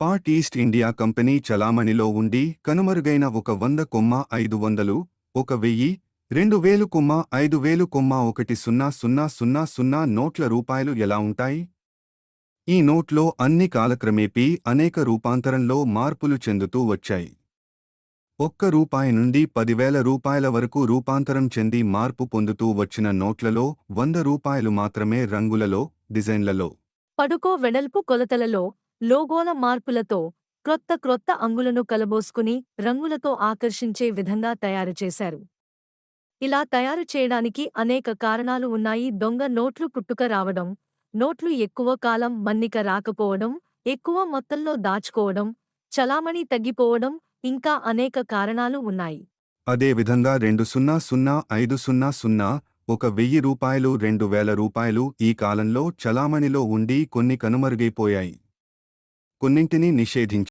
Part East India company చలామణిలో ఉండి కనుమరుగైన ఒక వంద కొమ్మ ఐదు వందలు ఒక వెయ్యి రెండు వేలు కొమ్మ ఐదు వేలు కొమ్మ ఒకటి సున్నా సున్నా సున్నా సున్నా నోట్ల రూపాయలు ఎలా ఉంటాయి? ఈ నోట్లో అన్ని కాలక్రమేపీ అనేక రూపాంతరంలో మార్పులు చెందుతూ వచ్చాయి. ఒక్క రూపాయి నుండి పదివేల రూపాయల వరకు రూపాంతరం చెంది మార్పు పొందుతూ వచ్చిన నోట్లలో వంద రూపాయలు మాత్రమే రంగులలో డిజైన్లలో. పడుకో వెడల్పు కొలతలలో లోగోల మార్పులతో క్రొత్త క్రొత్త అంగులను కలబోసుకుని రంగులతో ఆకర్షించే విధంగా తయారు చేశారు. ఇలా తయారు చేయడానికి అనేక కారణాలు ఉన్నాయి. దొంగ నోట్లు పుట్టుక రావడం నోట్లు ఎక్కువ కాలం మన్నిక రాకపోవడం ఎక్కువ మొత్తంలో దాచుకోవడం చలామణి తగ్గిపోవడం ఇంకా అనేక కారణాలు ఉన్నాయి. అదే విధంగా రెండు సున్నా సున్నా ఐదు సున్నా సున్నా ఒక వెయ్యి రూపాయలు రెండు వేల రూపాయలు ఈ కాలంలో చలామణిలో ఉండి కొన్ని కనుమరుగైపోయాయి. కొన్నింటిని నిషేధించారు